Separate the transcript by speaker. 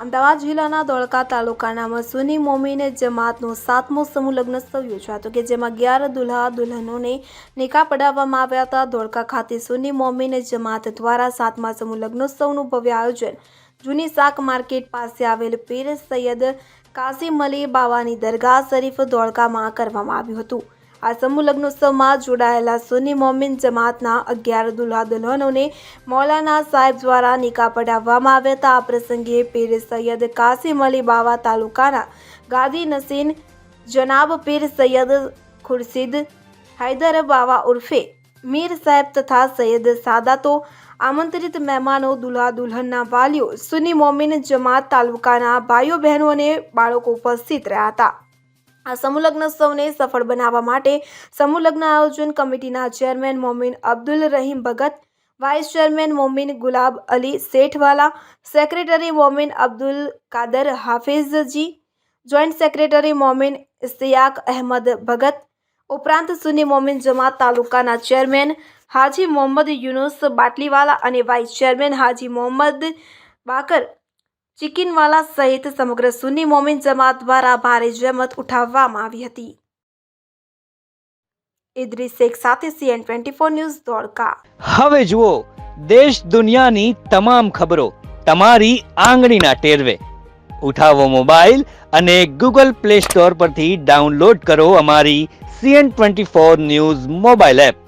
Speaker 1: અમદાવાદ જિલ્લાના ધોળકા તાલુકાના મસૂની મોમીને જમાતનો સાતમો સમૂહ લગ્નોત્સવ હતો કે જેમાં અગિયાર દુલ્હા દુલ્હનોને નિકાહ પડાવવામાં આવ્યા હતા. ધોળકા ખાતે સુની મોમીને જમાત દ્વારા સાતમા સમૂહ લગ્નોત્સવનું ભવ્ય આયોજન જૂની શાક માર્કેટ પાસે આવેલ પીર સૈયદ કાસિમ અલી બાવાની દરગાહ શરીફ ધોળકામાં કરવામાં આવ્યું હતું. આ સમૂહ લગ્નોત્સવમાં જોડાયેલા સુન્ની મોમિન જમાતના અગિયાર દુલ્હા દુલ્હનોને મૌલાના સાહેબ દ્વારા નિકા પઢાવવામાં આવ્યા હતા. આ પ્રસંગે પીર સૈયદ કાસિમ અલી બાવા તાલુકાના ગાદી નસીન, જનાબ પીર સૈયદ ખુરશીદ, હૈદર બાવા ઉર્ફે મીર સાહેબ તથા સૈયદ સાદાતો આમંત્રિત મહેમાનો દુલ્હા દુલ્હનના વાલીઓ, સુની મોમિન જમાત તાલુકાના ભાઈઓ બહેનો અને બાળકો ઉપસ્થિત રહ્યા હતા. આ સમૂહલગ્ન સૌને સફળ બનાવવા માટે સમૂહલગ્ન આયોજન કમિટીના chairman Momin Abdul Rahim Bhagat, vice chairman Momin Gulab Ali Shethwala, secretary Momin Abdul Kadar Hafizji, joint secretary Momin Istiyak Ahmed Bhagat, ઉપરાંત સુની મોમિન જમાત તાલુકાના ચેરમેન હાજી મોહમ્મદ યુનુસ બાટલીવાલા અને વાઇસ ચેરમેન હાજી મોહમ્મદ બાકર ચિકિનવાલા સહિત સમગ્ર સુન્ની મોમિન જમાત દ્વારા ભારે જહેમત ઉઠાવવામાં આવી હતી. ઇદ્રીસ શેખ સાથે CN twenty four news Dholka
Speaker 2: હવે જુઓ, દેશ દુનિયાની તમામ ખબરો તમારી આંગળીના ટેરવે. ઉઠાવો મોબાઈલ અને ગૂગલ પ્લે સ્ટોર પરથી ડાઉનલોડ કરો અમારી CN twenty four news mobile app.